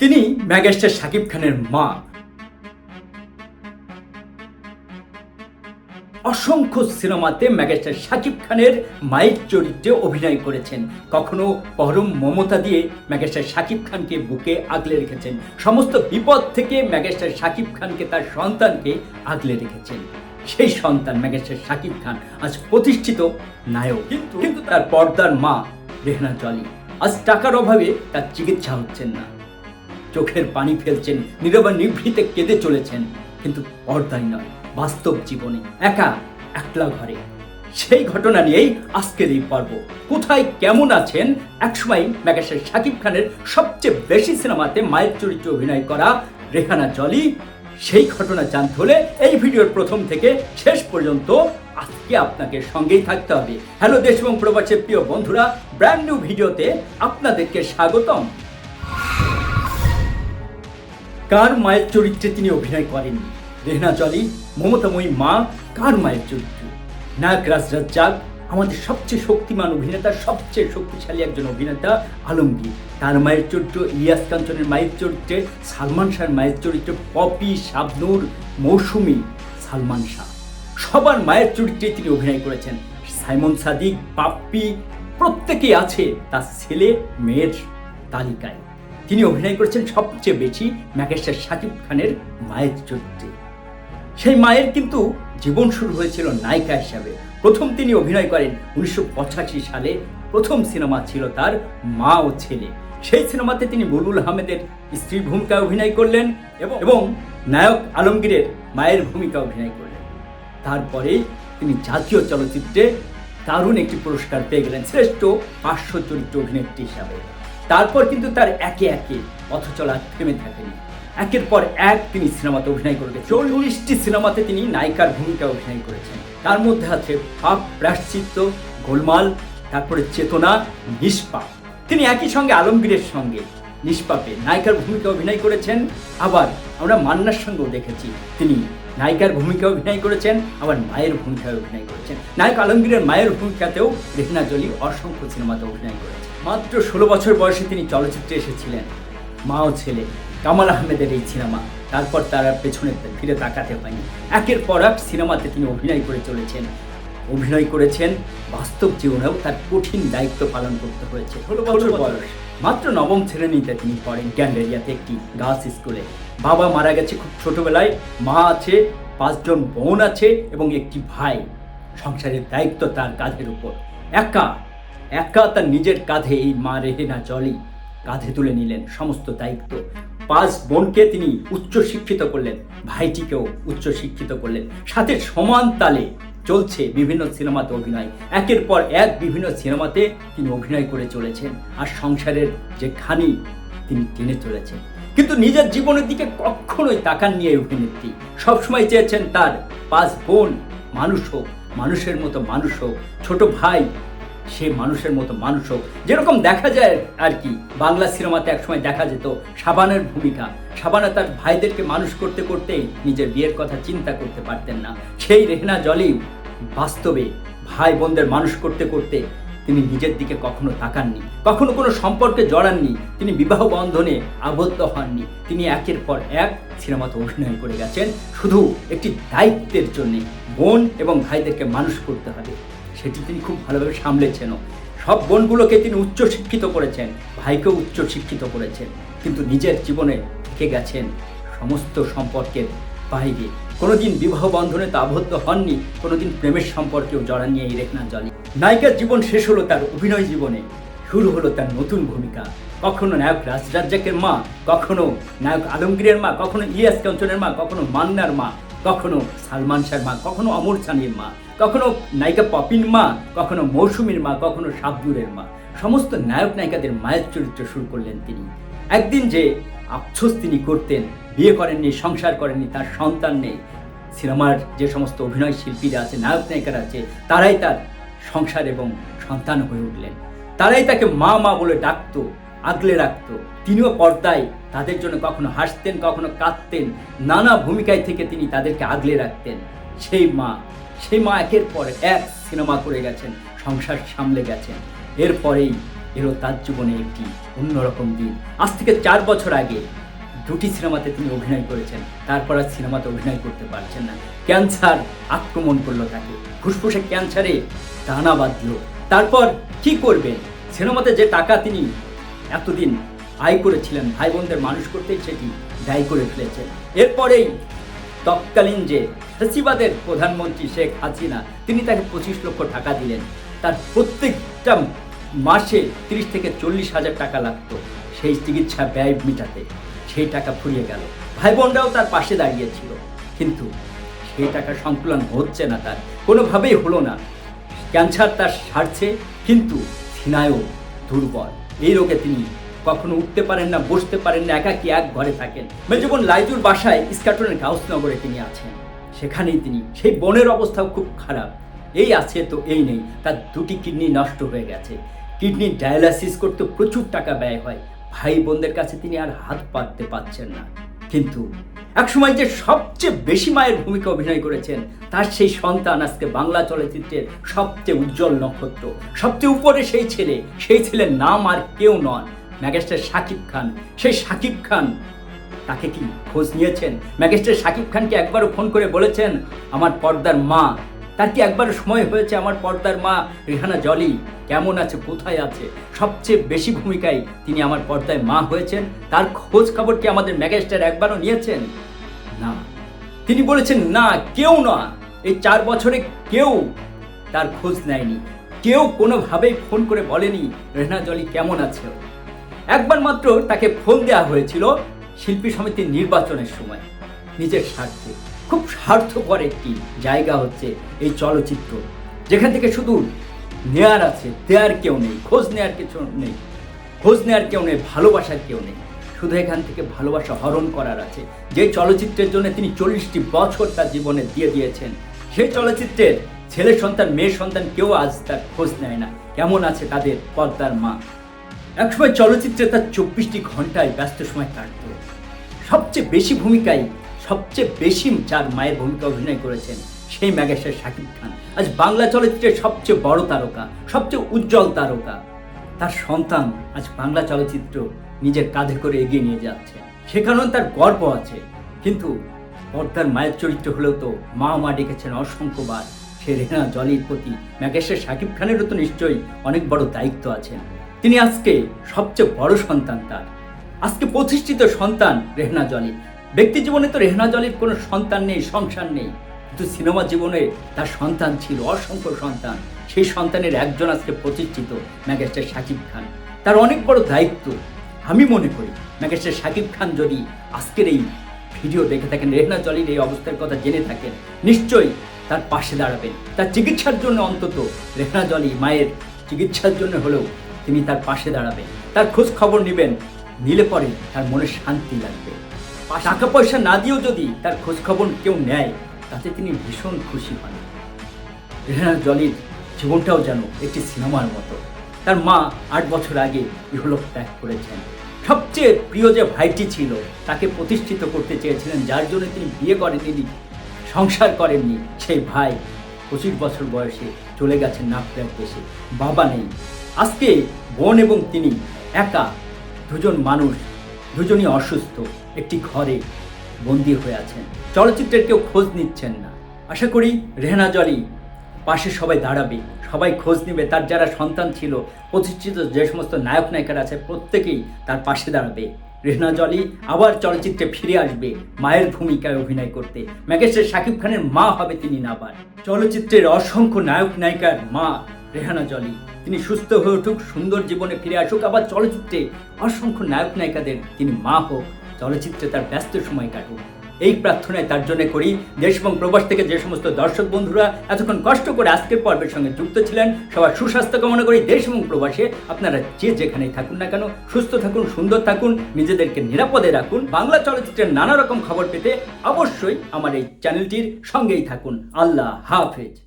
তিনি ম্যাগাস্টার শাকিব খানের মা। অসংখ্য সিনেমাতে ম্যাগাস্টার শাকিব খানের মায়ের চরিত্রে অভিনয় করেছেন। কখনো পরম মমতা দিয়ে ম্যাগাস্টার শাকিব খানকে বুকে আগলে রেখেছেন। সমস্ত বিপদ থেকে ম্যাগাস্টার শাকিব খানকে তার সন্তানকে আগলে রেখেছেন। সেই সন্তান ম্যাগাস্টার শাকিব খান আজ প্রতিষ্ঠিত নায়ক। কিন্তু কিন্তু তার পর্দার মা রেহনা জলি আজ টাকার অভাবে তার চিকিৎসা হচ্ছেন না। চোখের পানি ফেলছেন, নীরবা নিভৃতে কেঁদে চলেছেন। কিন্তু পর্দায় নয়, বাস্তব জীবনে, একা, একলা ঘরে। সেই ঘটনা নিয়েই আজকের এই পর্ব। কোথায় কেমন আছেন? একসময় ম্যাগাস্টার শাকিব খানের সবচেয়ে বেশি সিনেমাতে মায়ের চরিত্রে অভিনয় করা রেহানা জলি। সেই ঘটনা জানতে হলে এই ভিডিওর প্রথম থেকে শেষ পর্যন্ত আজকে আপনাকে সঙ্গেই থাকতে হবে। হ্যালো, দেশ এবং প্রবাসের প্রিয় বন্ধুরা ব্র্যান্ড নিউ ভিডিওতে আপনাদেরকে স্বাগতম। কার মায়ের চরিত্রে তিনি অভিনয় করেন? রেহনা জলি মমতাময়ী মা, কার মায়ের চরিত্র? নায়ক রাজ রাজ্জাক আমাদের সবচেয়ে শক্তিমান অভিনেতা, সবচেয়ে শক্তিশালী একজন অভিনেতা আলমগীর। তার মায়ের চরিত্র ইলিয়াস কাঞ্চনের মায়ের চরিত্রে, সালমান শাহর মায়ের চরিত্রে পপি, শাবনুর, মৌসুমি, সালমান শাহ। সবার মায়ের চরিত্রে তিনি অভিনয় করেছেন। সাইমন সাদিক, পাপ্পি, প্রত্যেকেই আছে তার ছেলে, মেয়ের তালিকায়। তিনি অভিনয় করেছেন সবচেয়ে বেশি ম্যাগেস্টার শাকিব খানের মায়ের চরিত্রে। সেই মায়ের কিন্তু জীবন শুরু হয়েছিল নায়িকা হিসাবে। প্রথম তিনি অভিনয় করেন উনিশশো পঁচাশি সালে। প্রথম সিনেমা ছিল তার মা ও ছেলে। সেই সিনেমাতে তিনি বুলবুল আহমেদের স্ত্রীর ভূমিকা অভিনয় করলেন এবং এবং নায়ক আলমগীরের মায়ের ভূমিকা অভিনয় করলেন। তারপরে তিনি জাতীয় চলচ্চিত্রে দারুণ একটি পুরস্কার পেয়ে গেলেন শ্রেষ্ঠ পার্শ্ব চরিত্র অভিনেত্রী হিসাবে। তারপর কিন্তু তার একে একে পথ চলা থেমে থাকেনি। একের পর এক তিনি সিনেমাতে অভিনয় করে গেছেন। চল্লিশটি সিনেমাতে তিনি নায়িকার ভূমিকা অভিনয় করেছেন। তার মধ্যে আছে পাপ প্রাশ্চিত্য গোলমাল, তারপরে চেতনা, নিষ্পাপ। তিনি একই সঙ্গে আলমগীরের সঙ্গে নিষ্পাপে নায়িকার ভূমিকা অভিনয় করেছেন। আবার আমরা মান্নার সঙ্গেও দেখেছি তিনি নায়িকার ভূমিকা অভিনয় করেছেন আবার মায়ের ভূমিকায় অভিনয় করেছেন। নায়ক আলমগীরের মায়ের ভূমিকাতেও রেহনা জলি অসংখ্য সিনেমাতে অভিনয় করেছেন। মাত্র ষোলো বছর বয়সে তিনি চলচ্চিত্রে এসেছিলেন মা ও ছেলে কামাল আহমেদের এই সিনেমা। তারপর তার পেছনে ফিরে তাকাতে হয়নি। একের পর এক সিনেমাতে তিনি অভিনয় করে চলেছেন। অভিনয় করেছেন বাস্তব জীবনেও তার কঠিন দায়িত্ব পালন করতে হয়েছে। ষোলো বছর। বয়স। মাত্র নবম শ্রেণীতে তিনি পড়েন ক্যান্ডেরিয়াতে একটি গার্লস স্কুলে। বাবা মারা গেছে খুব ছোটবেলায়, মা আছে, পাঁচজন বোন আছে এবং একটি ভাই। সংসারের দায়িত্ব তার কাঁধের উপর। একা একা তার নিজের কাঁধে এই মা রেহেনা জলি কাঁধে তুলে নিলেন সমস্ত দায়িত্ব। পাঁচ বোনকে তিনি উচ্চ শিক্ষিত করলেন, ভাইটিকেও উচ্চ শিক্ষিত করলেন। সাথে সমান তালে চলছে বিভিন্ন সিনেমাতে অভিনয়। একের পর এক বিভিন্ন সিনেমাতে তিনি অভিনয় করে চলেছেন আর সংসারের যে খানি তিনি টেনে চলেছেন। কিন্তু নিজের জীবনের দিকে কখনোই তাকান নিয়ে অভিনেত্রী। সবসময় চেয়েছেন তার পাঁচ বোন মানুষ হোক, মানুষের মতো মানুষ হোক, ছোট ভাই সে মানুষের মতো মানুষ হোক। যেরকম দেখা যায় আর কি, বাংলা সিনেমাতে একসময় দেখা যেত সাবানের ভূমিকা। সাবানা তার ভাইদেরকে মানুষ করতে করতেই নিজের বিয়ের কথা চিন্তা করতে পারতেন না। সেই রেহনা জলি বাস্তবে ভাই বোনদের মানুষ করতে করতে তিনি নিজের দিকে কখনো তাকাননি, কখনো কোনো সম্পর্কে জড়াননি, তিনি বিবাহ বন্ধনে আবদ্ধ হননি। তিনি একের পর এক সিনেমাতে অভিনয় করে গেছেন। শুধু একটি দায়িত্বের জন্যে বোন এবং ভাইদেরকে মানুষ করতে হবে। সেটি তিনি খুব ভালোভাবে সামলেছেনও সব বোনগুলোকে তিনি উচ্চ শিক্ষিত করেছেন, ভাইকেও উচ্চ শিক্ষিত করেছেন, কিন্তু নিজের জীবনে থেকে গেছেন সমস্ত সম্পর্কের বাইরে। কোনোদিন বিবাহ বন্ধনে তো আবদ্ধ হননি, কোনোদিন প্রেমের সম্পর্কেও জড়া নিয়ে রেখনা জলে। নায়িকার জীবন শেষ হলো তার অভিনয় জীবনে, শুরু হলো তার নতুন ভূমিকা। কখনো নায়ক রাজ রাজ্জাকের মা, কখনো নায়ক আলমগীরের মা, কখনো ইলিয়াস কাঞ্চনের মা, কখনো মান্নার মা। কখনো সালমান শাহর মা, কখনো অমর সানির মা, কখনো নায়িকা পপিন মা, কখনো মৌসুমীর মা, কখনো শাবদুরের মা। সমস্ত নায়ক নায়িকাদের মায়ের চরিত্র শুরু করলেন তিনি। একদিন যে আফসোস তিনি করতেন, বিয়ে করেননি, সংসার করেননি, তার সন্তান নেই। সিনেমার যে সমস্ত অভিনয় শিল্পীরা আছে, নায়ক নায়িকারা আছে, তারাই তার সংসার এবং সন্তান হয়ে উঠলেন। তারাই তাকে মা মা বলে ডাকতো, আগলে রাখতো। তিনিও পর্দায় তাদের জন্য কখনো হাসতেন, কখনো কাঁদতেন, নানা ভূমিকায় থেকে তিনি তাদেরকে আগলে রাখতেন। সেই মা সেই মা একের পর এক সিনেমা করে গেছেন, সংসার সামলে গেছেন। এরপরেই এলো তার জীবনে একটি অন্যরকম দিন। আজ থেকে চার বছর আগে দুটি সিনেমাতে তিনি অভিনয় করেছেন, তারপর আর সিনেমাতে অভিনয় করতে পারছেন না। ক্যান্সার আক্রমণ করল তাকে। ফুসফুসে ক্যান্সারে দানা বাঁধল। তারপর কি করবেন? সিনেমাতে যে টাকা তিনি এতদিন আয় করেছিলেন, ভাই বোনদের মানুষ করতেই সেটি ব্যয় করে ফেলেছেন এরপরেই তৎকালীন যে ফেসিবাদের প্রধানমন্ত্রী শেখ হাসিনা, তিনি তাকে পঁচিশ লক্ষ টাকা দিলেন। তার প্রত্যেকটা মাসে তিরিশ থেকে চল্লিশ হাজার টাকা লাগতো সেই চিকিৎসা ব্যয় মেটাতে। সেই টাকা ফুরিয়ে গেল। ভাই বোনরাও তার পাশে দাঁড়িয়েছিল। কিন্তু সেই টাকা সংকুলন হচ্ছে না তার। কোনোভাবেই হলো না। ক্যান্সার তার সারছে, কিন্তু সিনায়ও দুর্বল। এই রোগে তিনি কখনো উঠতে পারেন না, বসতে পারেন না, একাকি এক ঘরে থাকেন। মেজবন লাইজুর বাসায় ইস্কাটনের গাউসনগরে তিনি আছেন। সেখানেই তিনি, সেই বনের অবস্থাও খুব খারাপ। এই আছে তো এই নেই, তার দুটি কিডনি নষ্ট হয়ে গেছে। কিডনি ডায়ালাসিস করতে প্রচুর টাকা ব্যয় হয়। ভাই বোনদের কাছে তিনি আর হাত পাততে পারছেন না। কিন্তু একসময় যে সবচেয়ে বেশি মায়ের ভূমিকা অভিনয় করেছেন, তার সেই সন্তান আজকে বাংলা চলচ্চিত্রের সবচেয়ে উজ্জ্বল নক্ষত্র। সবচেয়ে উপরে সেই ছেলে, সেই ছেলের নাম আর কেউ নন। ম্যাগেস্টার শাকিব খান। সেই শাকিব খান তাকে কি খোঁজ নিয়েছেন? ম্যাগেস্টার শাকিব খানকে একবারও ফোন করে বলেছেন, আমার পর্দার মা। তার কি একবার সময় হয়েছে, আমার পর্দার মা? রেহানা জলি, কেমন আছে? কোথায় আছে? সবচেয়ে বেশি ভূমিকায় তিনি আমার পর্দায় মা হয়েছেন। তার খোঁজ খবর কি আমাদের ম্যাগেস্টার একবারও নিয়েছেন? না। তিনি বলেছেন, না, কেউ না। এই চার বছরে কেউ তার খোঁজ নেয়নি। কেউ কোনোভাবেই ফোন করে বলেনি, রেহনা জলি, কেমন আছে? একবার মাত্র তাকে ফোন দেওয়া হয়েছিল শিল্পী সমিতির নির্বাচনের সময়। নিজের স্বার্থে। খুব স্বার্থপর একটি জায়গা হচ্ছে এই চলচ্চিত্র। যেখান থেকে শুধু নেয়ার আছে, দেয়ার কেউ নেই, খোঁজ নেয়ার কিছু নেই, খোঁজ নেয়ার কেউ নেই, ভালোবাসার কেউ নেই। শুধু এখান থেকে ভালোবাসা হরণ করার আছে। যে চলচ্চিত্রের জন্য তিনি চল্লিশটি বছর তার জীবনে দিয়ে দিয়েছেন, সেই চলচ্চিত্রের ছেলে সন্তান, মেয়ে সন্তান কেউ আজ তার খোঁজ নেয় না। কেমন আছে তাদের পর্দার মা? একসময় চলচ্চিত্রে তার চব্বিশটি ঘন্টায় ব্যস্ত সময় কাটত। সবচেয়ে বেশি ভূমিকায়, সবচেয়ে বেশি যার মায়ের ভূমিকা অভিনয় করেছেন সেই ম্যাগেস্টার শাকিব খান। আজ বাংলা চলচ্চিত্রের সবচেয়ে বড় তারকা, সবচেয়ে উজ্জ্বল তারকা। তার সন্তান আজ বাংলা চলচ্চিত্র নিজের কাঁধে করে এগিয়ে নিয়ে যাচ্ছে। সে কারণে তার গর্ব আছে। কিন্তু পর্দার মায়ের চরিত্র হলেও তো মা মা ডেকেছেন অসংখ্যবার সে রেনা জলির প্রতি ম্যাগেস্টার শাকিব খানেরও তো নিশ্চয়ই অনেক বড় দায়িত্ব আছেন। তিনি আজকে সবচেয়ে বড় সন্তান তার। আজকে প্রতিষ্ঠিত সন্তান রেহনা জলি ব্যক্তি জীবনে তো রেহনা জলির কোনো সন্তান নেই, সংসার নেই। কিন্তু সিনেমা জীবনে তার সন্তান ছিল, অসংখ্য সন্তান। সেই সন্তানের একজন আজকে প্রতিষ্ঠিত ম্যাগেস্টার শাকিব খান। তার অনেক বড় দায়িত্ব, আমি মনে করি ম্যাগেস্টার শাকিব খান যদি আজকের এই ভিডিও দেখে থাকেন, রেহনা জলির এই অবস্থার কথা জেনে থাকেন, নিশ্চয়ই তার পাশে দাঁড়াবেন। তার চিকিৎসার জন্য অন্তত রেহনা জলি মায়ের চিকিৎসার জন্য হলেও তিনি তার পাশে দাঁড়াবেন তার খোঁজ খবর নেবেন। নিলে পরে তার মনে শান্তি লাগবে। টাকা পয়সা না দিয়েও যদি তার খোঁজ খবর কেউ নেয় তাতে তিনি ভীষণ খুশি হন। রেহানা জলির জীবনটাও যেন একটি সিনেমার মতো। তার মা আট বছর আগে ইহলোক ত্যাগ করেছেন। সবচেয়ে প্রিয় যে ভাইটি ছিল তাকে প্রতিষ্ঠিত করতে চেয়েছিলেন যার জন্য তিনি বিয়ে করেননি সংসার করেননি। সেই ভাই পঁচিশ বছর বয়সে চলে গেছেন নাফরাক দেশে। বাবা নেই। আজকে বোন এবং তিনি একা, দুজন মানুষ, দুজনই অসুস্থ, একটি ঘরে বন্দি হয়ে আছেন। চলচ্চিত্রের কেউ খোঁজ নিচ্ছেন না। আশা করি রেহনা জলি পাশে সবাই দাঁড়াবে, সবাই খোঁজ নেবে। তার যারা সন্তান ছিল, প্রতিষ্ঠিত যে সমস্ত নায়ক নায়িকারা আছে, প্রত্যেকেই তার পাশে দাঁড়াবে। রেহনা জলি আবার চলচ্চিত্রে ফিরে আসবে মায়ের ভূমিকায় অভিনয় করতে। ম্যাগেস্টার শাকিব খানের মা হবে তিনি নাবার চলচ্চিত্রের অসংখ্য নায়ক নায়িকার মা রেহানা জলি। তিনি সুস্থ হয়ে উঠুক, সুন্দর জীবনে ফিরে আসুক, আবার চলচ্চিত্রে অসংখ্য নায়ক নায়িকাদের তিনি মা হোক, চলচ্চিত্রে তার ব্যস্ত সময় কাটুক। এই প্রার্থনায় তার জন্য করি, দেশ এবং প্রবাস থেকে যে সমস্ত দর্শক বন্ধুরা এতক্ষণ কষ্ট করে আজকের পর্বের সঙ্গে যুক্ত ছিলেন, সবার সুস্বাস্থ্য কামনা করি, দেশ এবং প্রবাসে আপনারা যে যেখানেই থাকুন না কেন, সুস্থ থাকুন, সুন্দর থাকুন, নিজেদেরকে নিরাপদে রাখুন, বাংলা চলচ্চিত্রের নানা রকম খবর পেতে অবশ্যই আমার এই চ্যানেলটির সঙ্গেই থাকুন। আল্লাহ হাফেজ।